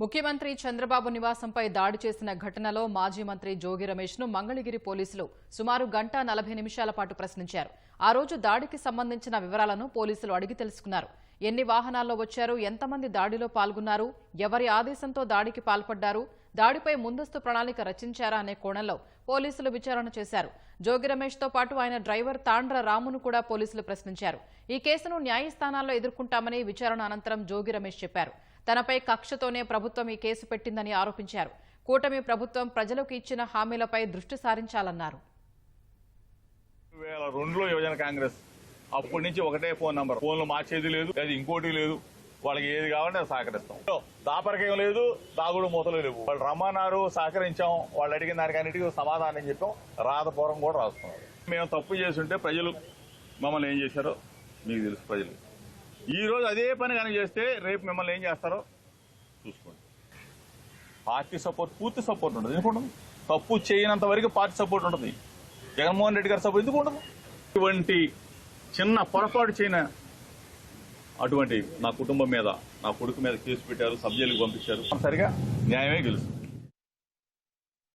ముఖ్యమంత్రి చంద్రబాబు నివాసంపై దాడి చేసిన ఘటనలో మాజీ మంత్రి జోగి రమేష్ను మంగళగిరి పోలీసులు సుమారు గంట నలభై నిమిషాల పాటు ప్రశ్నించారు. ఆ రోజు దాడికి సంబంధించిన వివరాలను పోలీసులు అడిగి తెలుసుకున్నారు. ఎన్ని వాహనాల్లో వచ్చారు? ఎంతమంది దాడిలో పాల్గొన్నారు? ఎవరి ఆదేశంతో దాడికి పాల్పడ్డారు? దాడిపై ముందస్తు ప్రణాళిక రచించారా అనే కోణంలో పోలీసులు విచారణ చేశారు. జోగి రమేష్తో పాటు ఆయన డ్రైవర్ తాండ్ర రామును కూడా పోలీసులు ప్రశ్నించారు. ఈ కేసును న్యాయస్థానాల్లో ఎదుర్కొంటామని విచారణ అనంతరం జోగి రమేష్ చెప్పారు. తనపై కక్షతోనే ప్రభుత్వం ఈ కేసు పెట్టిందని ఆరోపించారు. కూటమి ప్రభుత్వం ప్రజలకు ఇచ్చిన హామీలపై దృష్టి సారించాలన్నారు. రెండులో యువజన కాంగ్రెస్. అప్పటి నుంచి ఒకటే ఫోన్ నంబర్. ఫోన్లు మార్చేది లేదు అది ఇంకోటి లేదు. వాళ్ళకి ఏది కావాలంటే అది సహకరిస్తాం. దాపరికేం లేదు దాగుడు మూతలు లేవు. వాళ్ళు రమ్మన్నారు సహకరించాం. వాళ్ళు అడిగిన దానికి అన్నిటికీ సమాధానం చెప్పాం. రాతపూర్వం కూడా రాస్తున్నాం. మేము తప్పు చేస్తుంటే ప్రజలు మమ్మల్ని ఏం చేశారో మీకు తెలుసు ప్రజలు. ఈ రోజు అదే పని కానీ చేస్తే రేపు మిమ్మల్ని ఏం చేస్తారో చూసుకోండి. పార్టీ సపోర్ట్ పూర్తి సపోర్ట్ ఉంటుంది. ఎందుకుంటుంది తప్పు చేయనంత వరకు పార్టీ సపోర్ట్ ఉంటుంది. జగన్మోహన్ రెడ్డి గారి సపోర్ట్ ఎందుకు ఉండదు? ఇటువంటి చిన్న పొరపాటు చేయన అటువంటి నా కుటుంబం మీద నా కొడుకు మీద కేసు పెట్టారు సబ్జెక్టులకు పంపించారు. సరిగా న్యాయమే గెలుస్తుంది.